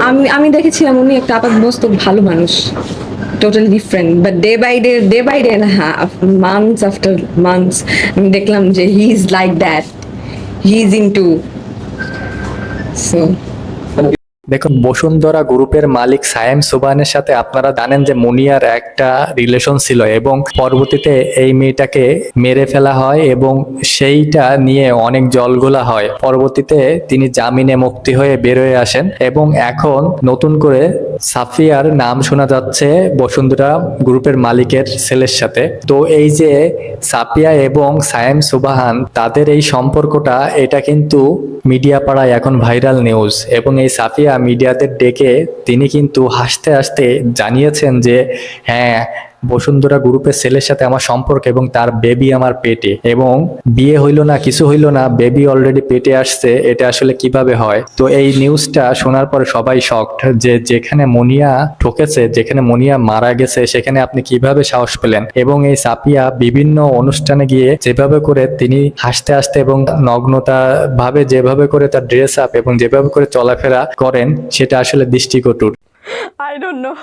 আম- আমি দেখেছিলাম উনি একটা আপাতবস্ত ভালো মানুষ। Totally different but day by day day by day না হ্যাঁ মান্থস আফটার মান্থস আমি দেখলাম যে he is like that he is in to so দেখুন, বসুন্ধরা গ্রুপের মালিক সায়েম সুবানের সাথে আপনারা জানেন যে মুনিয়ার একটা রিলেশন ছিল এবং পরবর্তীতে এই মেয়েটাকে মেরে ফেলা হয় এবং সেইটা নিয়ে অনেক জলগোলা হয়। পরবর্তীতে তিনি জামিনে মুক্তি হয়ে বেরোয় আসেন এবং এখন নতুন করে সাফিয়ার নাম শোনা যাচ্ছে বসুন্ধরা গ্রুপের মালিকের ছেলের সাথে। তো এই যে সাফিয়া এবং সায়েম সুবাহান, তাদের এই সম্পর্কটা, এটা কিন্তু মিডিয়া পাড়ায় এখন ভাইরাল নিউজ। এবং এই সাফিয়া মিডিয়াদের ডেকে তিনি কিন্তু হাসতে হাসতে জানিয়েছেন যে হ্যাঁ বসুন্ধরা গ্রুপের ছেলের সাথে আমার সম্পর্ক এবং তার বেবি আমার পেটে। এবং বিয়ে হইল না, কিছু হইল না বেবি অলরেডি পেটে আসছে, এটা আসলে কীভাবে হয়? তো এই নিউজটা শোনার পরে সবাই শকড যে যেখানে মনিয়া ঠকেছে, যেখানে মনিয়া মারা গেছে, সেখানে আপনি কীভাবে সাহস পেলেন? এবং এই সাপিয়া বিভিন্ন অনুষ্ঠানে গিয়ে যেভাবে করে তিনি হাসতে হাসতে এবং নগ্নতা ভাবে যেভাবে করে তার ড্রেস আপ এবং যেভাবে করে চলাফেরা করেন, সেটা আসলে দৃষ্টিকটুর। I don't know.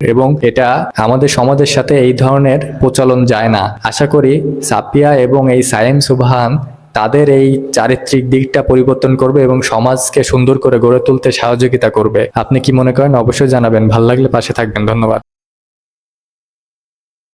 এবং এটা আমাদের সমাজের সাথে এই ধরনের প্রচলন যায় না। আশা করি সাপিয়া এবং এই সায়েম সুবহান তাদের এই চারিত্রিক দিকটা পরিবর্তন করবে এবং সমাজকে সুন্দর করে গড়ে তুলতে সহযোগিতা করবে। আপনি কি মনে করেন? অবশ্যই জানাবেন। ভালো লাগলে পাশে থাকবেন। ধন্যবাদ।